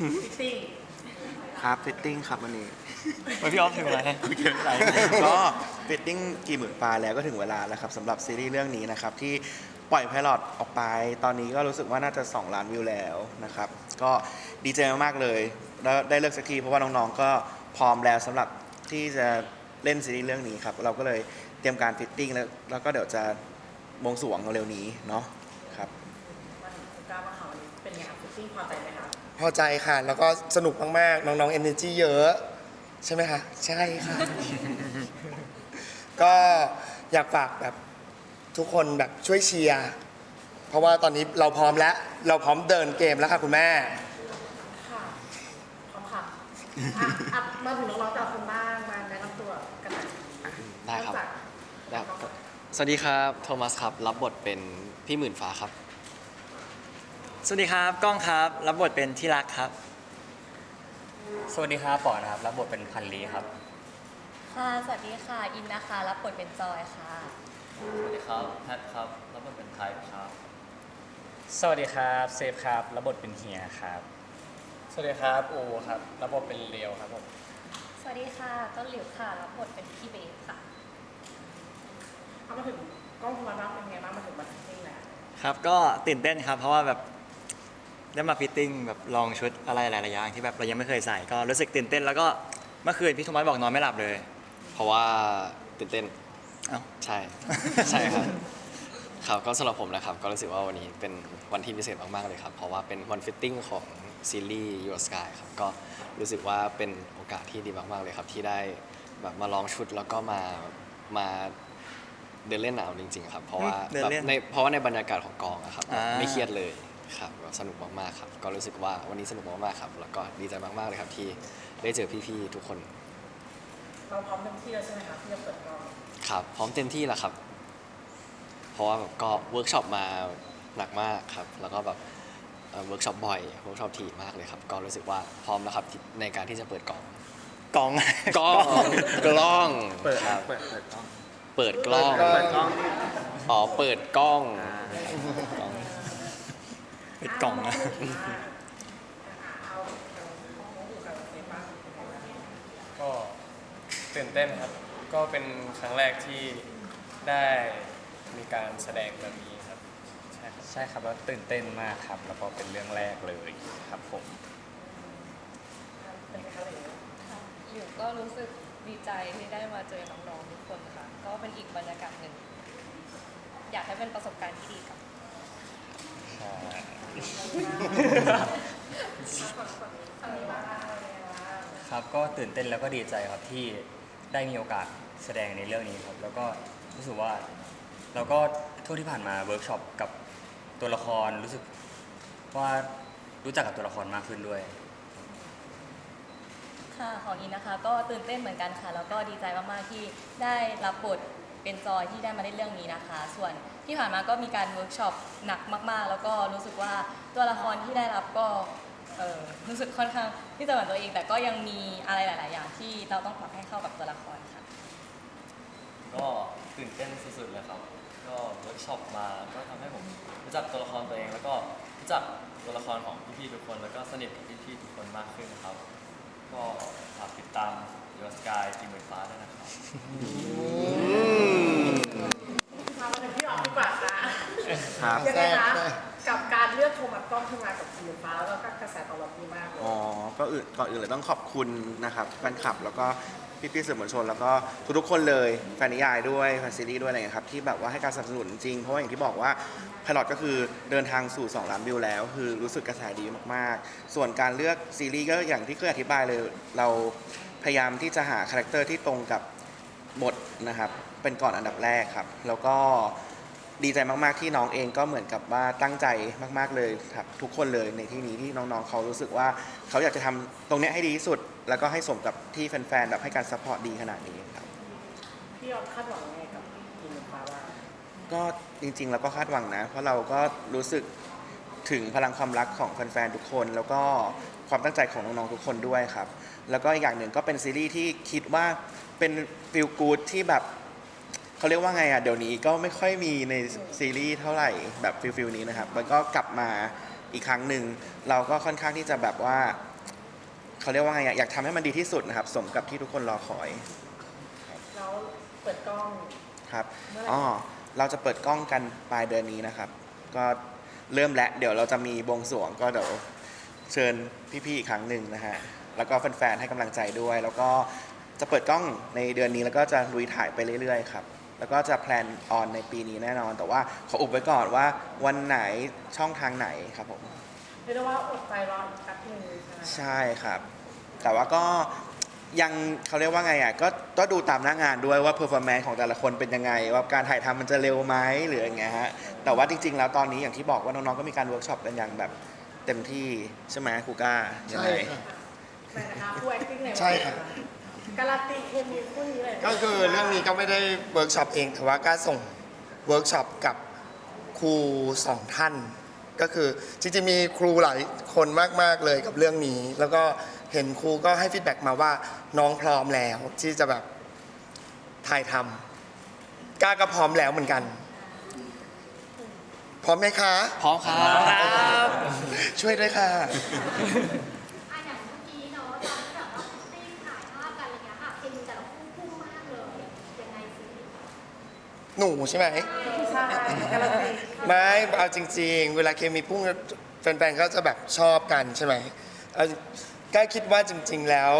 ฟิตติ้งครับฟิตติ้งครับวันนี้วันพี่ออฟถึงอะไรก็ฟิตติ้งกี่หมื่นปลาแล้วก็ถึงเวลาแล้วครับสำหรับซีรีส์เรื่องนี้นะครับที่ปล่อยไพลอตออกไป ตอนนี้ก็รู้สึกว่าน่าจะ 2 ล้านวิวแล้วนะครับ ก็ดีใจมากๆเลยแล้วได้เลิกสักทีเพราะว่าน้องๆก็พร้อมแล้วสำหรับที่จะเล่นซีรีส์เรื่องนี้ครับเราก็เลยเตรียมการฟิตติ้งแล้วแล้วก็เดี๋ยวจะบวงสรวงเร็วๆนี้เนาะครับมาถึงคุณก้าวมาค่ะวันนี้เป็นไงครับฟิตติ้งพอใจไหมคะ พอใจค่ะ แล้วก็สนุกมากๆ น้องๆ energy เยอะ ใช่ไหมคะ ใช่ค่ะ ก็อยากฝากแบบทุกคนแบบช่วยเชียร์ เพราะว่าตอนนี้เราพร้อมแล้ว เราพร้อมเดินเกมแล้วค่ะคุณแม่ ค่ะพร้อมค่ะอะอะมาถึงน้องๆแต่ละคนบ้าง มาแนะนำตัวกันหน่อยได้ครับเมจากได้ครับ สวัสดีครับ โทมัสครับ รับบทเป็นพี่หมื่นฟ้าครับ สวัสดีครับก้องครับ รับบทเป็นที่รักครับ สวัสดีครับปอนะครับ รับบทเป็นพันลีครับ ค่ะ สวัสดีค่ะ อินนะคะ รับบทเป็นจอยค่ะ สวัสดีครับแพทครับ รับบทเป็นไทป์ครับ สวัสดีครับเซฟครับ รับบทเป็นเฮียครับ สวัสดีครับอูครับ รับบทเป็นเลียวครับผม สวัสดีค่ะต้นหลิวค่ะ รับบทเป็นพี่เบฟค่ะเอามาถึงกล้องคุณมาบ้างเป็นไงบ้างมาถึงวันฟิตติ้งแล้วครับก็ตื่นเต้นครับ เพราะว่าแบบ ได้มาฟิตติ้งแบบลองชุดอะไรหลายๆอย่างที่แบบเรายังไม่เคยใส่ก็รู้สึกตื่นเต้น แล้วก็เมื่อคืนพี่โทมัสบอกนอนไม่หลับเลย เพราะว่าตื่นเต้นเอ้า ใช่ ใช่ครับครับก็สำหรับผมนะครับ ก็รู้สึกว่าวันนี้เป็นวันที่พิเศษมาก ๆ เลยครับ เพราะว่าเป็นวันฟิตติ้งของซีรีส์ Your Sky ครับ ก็รู้สึกว่าเป็นโอกาสที่ดีมาก ๆ เลยครับ ที่ได้แบบมาลองชุดแล้วก็มามาเดินเล่นหนาวจริง ๆ ครับ เพราะว่าเดินแบบเล่น ในเพราะว่าในบรรยากาศของกองอะครับอ่าไม่เครียดเลย ครับแบบสนุกมากๆครับ ก็รู้สึกว่าวันนี้สนุกมากๆครับ แล้วก็ดีใจมากๆเลยครับที่ได้เจอพี่ๆทุกคน เราพร้อมเต็มที่แล้วใช่ไหมคะที่จะเปิดกล้องครับ พร้อมเต็มที่แล้วครับ เพราะว่าแบบก็เวิร์กช็อปมาหนักมากครับ แล้วก็แบบเอ่อเวิร์กช็อปบ่อยเวิร์กช็อปถี่มากเลยครับ ก็รู้สึกว่าพร้อมแล้วครับที่ในการที่จะเปิดกล่องกองกล้องกล้องเปิดครับเปิดเปิดกล้องเปิดกล้องเปิดเปิดกล้อง อ๋อ เปิดกล้อง ปิดกล่องนะเอาทางห้องอู่กับเซฟบ้างเป็นไงบ้างก็ตื่นเต้นครับ ก็เป็นครั้งแรกที่ได้มีการแสดงแบบนี้ครับ ใช่ครับใช่ครับแล้วตื่นเต้นมากครับ แล้วก็เป็นเรื่องแรกเลยครับผมเป็นไงคะเลยค่ะหลิวก็รู้สึกดีใจที่ได้มาเจอน้องๆทุกคนค่ะ ก็เป็นอีกบรรยากาศหนึ่ง อยากให้เป็นประสบการณ์ที่ดีกับ ครับก็ตื่นเต้นแล้วก็ดีใจครับที่ได้มีโอกาสแสดงในเรื่องนี้ครับ แล้วก็รู้สึกว่าเราก็ทั่วที่ผ่านมาเวิร์กช็อปกับตัวละครรู้สึกว่ารู้จักกับตัวละครมากขึ้นด้วย ค่ะของอินนะคะ ก็ตื่นเต้นเหมือนกันค่ะ แล้วก็ดีใจมากๆที่ได้รับบท เป็นจอยที่ได้มาเล่นเรื่องนี้นะคะ ส่วนที่ผ่านมาก็มีการเวิร์กช็อปหนักมาก ๆ แล้วก็รู้สึกว่าตัวละครที่ได้รับก็เออรู้สึกค่อนข้างที่จะเหมือนตัวเอง แต่ก็ยังมีอะไรหลาย ๆ อย่างที่เราต้องปรับให้เข้ากับตัวละครค่ะ ก็ตื่นเต้นสุดๆเลยครับ ก็เวิร์กช็อปมาก็ทำให้ผมรู้จักตัวละครตัวเอง แล้วก็รู้จักตัวละครของพี่ๆทุกคน แล้วก็สนิทกับพี่ๆทุกคนมากขึ้นครับ ก็ฝากติดตาม Your Sky ทีมเหมือนฟ้าด้วยนะครับพามาถึงพี่ออกดีกว่าค่ะ ครับยังไงคะ แซ่บกับการเลือ กล้องขึ้นมากับทีฟ้าแล้วก็กระแสตอบรับดีมากเลยอ๋อก็อื่นก่อนอื่นเลยต้องขอบคุณนะครับแฟนคลับแล้วก็พี่ๆสื่อมวลชน แล้วก็ทุกๆคนเลยแฟนนิยายด้วยแฟนซีรีส์ด้วยอะไรเงี้ยครับที่แบบว่าให้การสนับสนุนจริงเพราะว่าอย่างที่บอกว่าพลอตก็คือเดินทางสู่ 2 ล้านวิวแล้ว คือรู้สึกกระแสดีมากๆ ส่วนการเลือกซีรีส์ก็อย่างที่เคยอธิบายเลย เราพยายามที่จะหาคาแรคเตอร์ที่ตรงกับบทนะครับเป็นก่อนอันดับแรกครับ แล้วก็ ดีใจมาก ๆ ที่น้องเองก็เหมือนกับว่าตั้งใจมาก ๆ เลยครับทุกคนเลยในที่นี้ที่น้อง ๆ เขารู้สึกว่าเขาอยากจะทำตรงเนี้ยให้ดีที่สุด แล้วก็ให้สมกับที่แฟน ๆ แบบให้การซัพพอร์ตดีขนาดนี้ครับพี่ออฟคาดหวังยังไงกับทีมฟ้าบ้างก็จริงๆเราก็คาดหวังนะ เพราะเราก็รู้สึกถึงพลังความรักของแฟน ๆ ทุกคน แล้วก็ความตั้งใจของน้อง ๆ ทุกคนด้วยครับ แล้วก็อีกอย่างหนึ่งก็เป็นซีรีส์ที่คิดว่าเป็นฟิลกูดที่แบบ เขาเรียกว่าไงอะเดี๋ยวนี้ก็ไม่ค่อยมีในซีรีส์เท่าไหร่แบบฟิลฟิลนี้นะครับ มันก็กลับมาอีกครั้งหนึ่งเราก็ค่อนข้างที่จะแบบว่าเขาเรียกว่าไงอะอยากทำให้มันดีที่สุดนะครับ สมกับที่ทุกคนรอคอยแล้วเปิดกล้อง ครับเมื่อไหร่ อ๋อเราจะเปิดกล้องกันปลายเดือนนี้นะครับ ก็เริ่มแล้วเดี๋ยวเราจะมีบวงสรวงก็เดี๋ยวเชิญพี่ๆอีกครั้งหนึ่งนะฮะแล้วก็แฟนๆให้กำลังใจด้วย แล้วก็จะเปิดกล้องในเดือนนี้แล้วก็จะลุยถ่ายไปเรื่อยๆครับ แล้วก็จะแพลนออนในปีนี้แน่นอน แต่ว่าขออุบไว้ก่อนว่าวันไหนช่องทางไหนครับผมเรียกได้ว่าอดใจรออีกแป๊บหนึงใช่ไหมใช่ครับ แต่ว่าก็ยังเขาเรียกว่าไงอะก็ก็ดูตามหน้างานด้วยว่าเพอร์ฟอร์แมนซ์ของแต่ละคนเป็นยังไง ว่าการถ่ายทำมันจะเร็วไหมหรืออย่างเงี้ยฮะแต่ว่าจริง ๆ แล้วตอนนี้อย่างที่บอกว่าน้องๆก็มีการเวิร์กช็อปกันอย่างแบบเต็มที่ใช่ไหมครูก้ายังใช่ไงค่ะแต่นะคะคู่ acting ในวันใช่ครับ การันตีเคมีคู่นี้เลยก็คือเรื่องนี้ก็ไม่ได้เวิร์กช็อปเองแต่ว่าก็ส่งเวิร์กช็อปกับครูสองท่าน ก็คือจริงๆมีครูหลายคนมากๆเลยกับเรื่องนี้ แล้วก็เห็นครูก็ให้ฟีดแบ็กมาว่าน้องพร้อมแล้วที่จะแบบถ่ายทำกล้าก็พร้อมแล้วเหมือนกัน พร้อมไหมคะ พร้อมครับ ช่วยด้วยค่ะ หนูใช่ไหมใช่การันตีไม่เอาจริง ๆ เวลาเคมีพุ่งแฟนๆก็จะแบบชอบกันใช่ไหมเอาก็คิดว่าจริง ๆแล้ว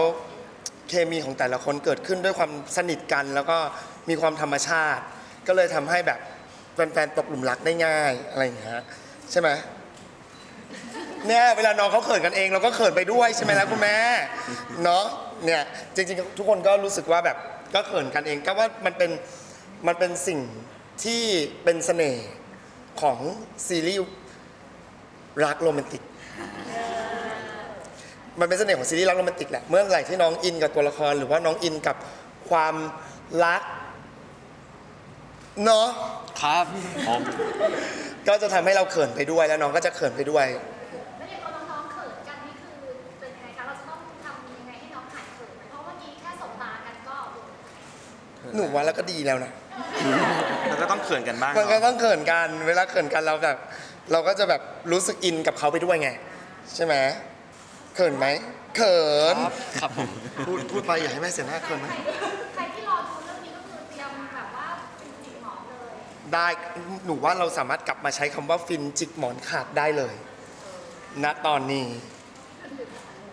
เคมีของแต่ละคนเกิดขึ้นด้วยความสนิทกัน แล้วก็มีความธรรมชาติ ก็เลยทำให้แบบแฟนๆตกหลุมรักได้ง่ายอะไรอย่างเงี้ยใช่ไหมเนี่ยเวลาน้องเขาเขินกันเองเราก็เขินไปด้วยใช่ไหมล่ะคุณแม่เนาะเนี่ยจริงๆ ทุกคนก็รู้สึกว่าแบบก็เขินกันเองก็ว่ามันเป็น มันเป็นสิ่งที่เป็นเสน่ห์ของซีรีส์รักโรแมนติก มันเป็นเสน่ห์ของซีรีส์รักโรแมนติกแหละ เมื่อไหร่ที่น้องอินกับตัวละคร หรือว่าน้องอินกับความรักเนาะครับผมก็จะทำให้เราเขินไปด้วยแล้วน้องก็จะเขินไปด้วย แล้วอย่างตอนน้องๆเขินกันนี่คือเป็นยังไงคะเราจะต้องทำยังไงให้น้องหายเขินไหมเพราะเมื่อกี้แค่สบตากันก็โอ้โห หนูว่าแล้วก็ดีแล้วนะ มันก็ต้องเขินกันบ้างมันก็เนาะต้องเขินกัน เวลาเขินกันเราแบบเราก็จะแบบรู้สึกอินกับเขาไปด้วยไง ใช่ไหมเขินไหมเขิน ครับผมพูดพูดไปอย่าให้แม่เสียหน้าเขินไหมใครที่ใครที่รอดูเรื่องนี้ก็คือเตรียมแบบว่าจิกหมอนเลย ได้หนูว่าเราสามารถกลับมาใช้คำว่าฟินจิกหมอนขาดได้เลยณตอนนี้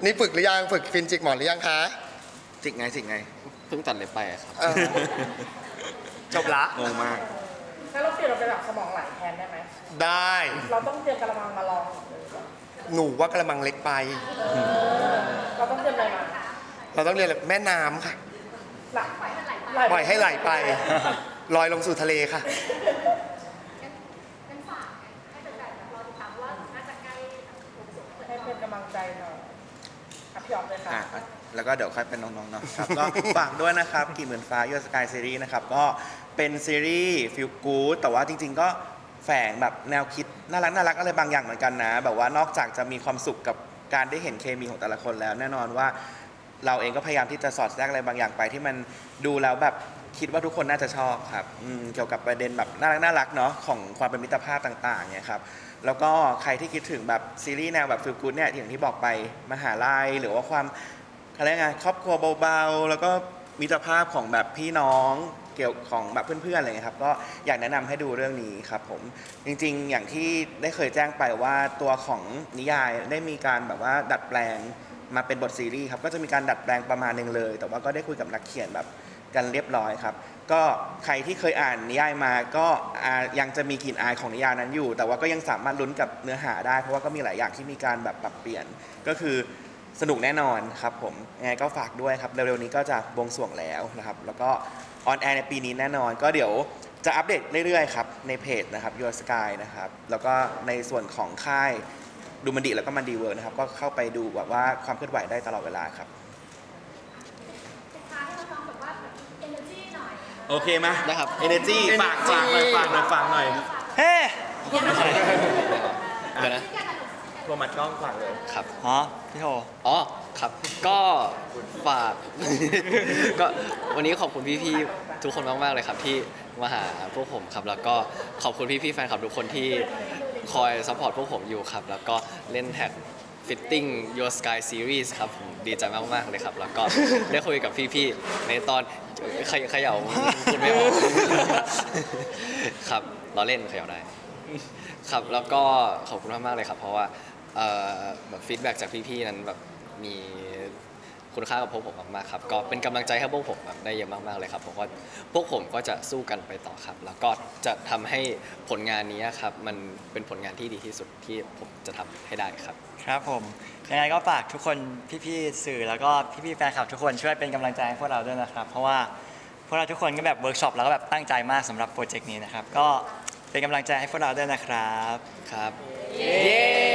นี่ฝึกหรือยังฝึกฟินจิกหมอนหรือยังคะ จิกไงจิกไง เพิ่งตัดเล็บไปอะครับ เออ จบละ งงมาก งั้นเราเปลี่ยนเราเป็นแบบสมองไหลแทนได้ไหม ได้ เราต้องเตรียมกระมังมาลองเลยหนูว่ากระมังเล็กไป เราต้องเตรียมอะไรมาเราต้องเรียนแบบแม่น้ำค่ะ หลักปล่อยให้ไหลไปปล่อยให้ไหลไป ลอยลงสู่ทะเลค่ะ งั้นงั้นฝากให้เป็นแบบรอติดตามว่าน่าจะใกล้ผมสุดเปิดให้กล้เป็อนงกำลังใจหน่อยอะพี่ออฟเลยค่ะ อะ แล้วก็เดี๋ยวค่อยเป็นน้องๆเนาะครับ ก็ฝากด้วยนะครับกี่หมื่นฟ้ายูสกายซีรีส์นะครับ ก็เป็นซีรีส์ฟิลกู๊ดแต่ว่าจริง ๆ ก็แฝงแบบแนวคิดน่ารักน่ารักอะไรบางอย่างเหมือนกันนะ แบบว่านอกจากจะมีความสุขกับการได้เห็นเคมีของแต่ละคนแล้ว แน่นอนว่าเราเองก็พยายามที่จะสอดแทรกอะไรบางอย่างไปที่มันดูแล้วแบบคิดว่าทุกคนน่าจะชอบครับอืมเกี่ยวกับประเด็นแบบน่ารักน่ารักเนาะของความเป็นมิตรภาพต่างๆเนี่ยครับแล้วก็ใครที่คิดถึงแบบซีรีส์แนวแบบฟิลกู๊ดเนี่ยอย่างที่บอกไปมหาลัยหรือว่าความ อะไรไงครอบครัวเบาๆ แล้วก็มิตรภาพของแบบพี่น้องเกี่ยวของแบบเพื่อนๆอะไรเงี้ยครับก็อยากแนะนำให้ดูเรื่องนี้ครับผมจริงๆ อย่างที่ได้เคยแจ้งไปว่าตัวของนิยายได้มีการแบบว่าดัดแปลงมาเป็นบทซีรีส์ครับก็จะมีการดัดแปลงประมาณหนึ่งเลย แต่ว่าก็ได้คุยกับนักเขียนแบบกันเรียบร้อยครับ ก็ใครที่เคยอ่านนิยายมาก็อ่ายังจะมีกลิ่นอายของนิยายนั้นอยู่ แต่ว่าก็ยังสามารถลุ้นกับเนื้อหาได้ เพราะว่าก็มีหลายอย่างที่มีการแบบปรับเปลี่ยน ก็คือ สนุกแน่นอนครับผมยังไงก็ฝากด้วยครับ เร็วๆนี้ก็จะบวงสรวงแล้วนะครับ แล้วก็ออนแอร์ในปีนี้แน่นอน ก็เดี๋ยวจะอัปเดตเรื่อยๆครับ ในเพจนะครับ Your Sky นะครับ แล้วก็ในส่วนของค่ายดูมันดีแล้วก็มันดีเวิร์นะครับ ก็เข้าไปดูแบบว่าความเคลื่อนไหวได้ตลอดเวลาครับสุดท้ายให้น้องๆแบบว่าแบบ energy หน่อยโอเคไหมได้ครับ Energy ฝากฝากหน่อยฝากหน่อยฝากหน่อย เฮ้ เดี๋ยวนะ รวมมัดกล้องฝากเลย ครับอ๋อพี่โทอ๋อครับก็ฝาก ก็วันนี้ขอบคุณพี่ๆทุกคนมากๆเลยครับ ที่มาหาพวกผมครับ แล้วก็ขอบคุณพี่ๆแฟนคลับทุกคนที่คอยซัพพอร์ตพวกผมอยู่ครับ แล้วก็เล่นแท็ก Fitting Your Sky Series ครับผมดีใจมากๆเลยครับ แล้วก็ได้คุยกับพี่ๆในตอนเขยเขย่าพูดไม่ออกครับเราเล่นเขย่าได้ ครับแล้วก็ขอบคุณมากๆเลยครับ เพราะว่า เอ่อแบบฟีดแบ็กจากพี่ๆนั้นแบบมีคุณค่ากับพวกผมมากๆครับก็เป็นกำลังใจให้พวกผมแบบได้เยอะมากๆเลยครับผมว่าพวกผมก็จะสู้กันไปต่อครับ แล้วก็จะทำให้ผลงานนี้ครับมันเป็นผลงานที่ดีที่สุดที่ผมจะทำให้ได้ครับ ครับผมยังไงก็ฝากทุกคนพี่ๆสื่อแล้วก็พี่ๆแฟนคลับทุกคนช่วยเป็นกำลังใจให้พวกเราด้วยนะครับ เพราะว่าพวกเราทุกคนก็แบบเวิร์กช็อปแล้วก็แบบตั้งใจมากสำหรับโปรเจกต์นี้นะครับ ก็เป็นกำลังใจให้พวกเราด้วยนะครับ ครับ เย้